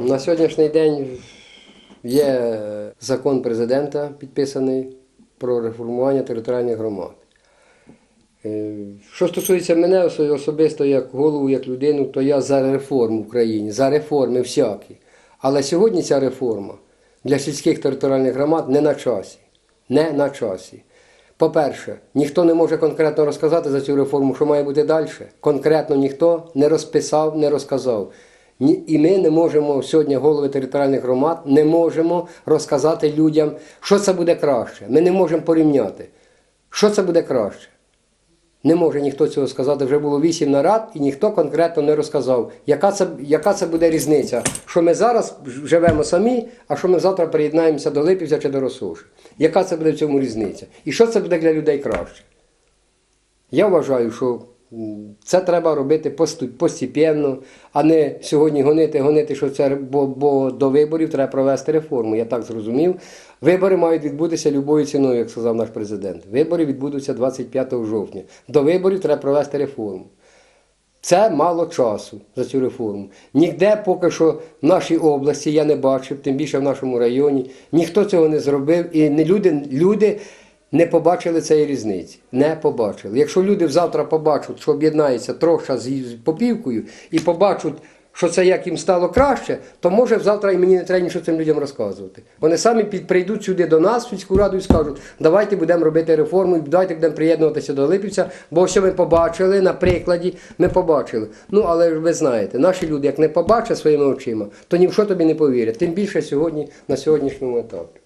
На сьогоднішній день є закон президента підписаний про реформування територіальних громад. Е, Що стосується мене особисто як голову, як людину, то я за реформу в країні, за реформи всякі. Але сьогодні ця реформа для сільських територіальних громад не на часі. Не на часі. По-перше, ніхто не може конкретно розказати за цю реформу, що має бути далі. Конкретно ніхто не розписав, не розказав. І ми не можемо сьогодні, голови територіальних громад, не можемо розказати людям, що це буде краще. Ми не можемо порівняти, що це буде краще. Не може ніхто цього сказати. Вже було вісім нарад, і ніхто конкретно не розказав, яка це, яка це буде різниця, що ми зараз живемо самі, а що ми завтра приєднаємося до Липівця чи до Росоші. Яка це буде в цьому різниця? І що це буде для людей краще? Я вважаю, що це треба робити постепенно, а не сьогодні гонити, гонити, що це бо, бо до виборів треба провести реформу. Я так зрозумів. Вибори мають відбутися любою ціною, як сказав наш президент. Вибори відбудуться 25 жовтня. До виборів треба провести реформу. Це мало часу за цю реформу. Ніде поки що в нашій області я не бачив, тим більше в нашому районі. Ніхто цього не зробив, і не люди, люди не побачили цієї різниці. Не побачили. Якщо люди завтра побачать, що об'єднається троша з попівкою, і побачать, що це як їм стало краще, то може завтра і мені не треба нічого цим людям розказувати. Вони самі прийдуть сюди до нас, в сільську раду, і скажуть, давайте будемо робити реформу, давайте будемо приєднуватися до Липівця, бо що ми побачили на прикладі, ми побачили. Ну, але ж ви знаєте, наші люди, як не побачать своїми очима, то ні в що тобі не повірять. Тим більше сьогодні на сьогоднішньому етапі.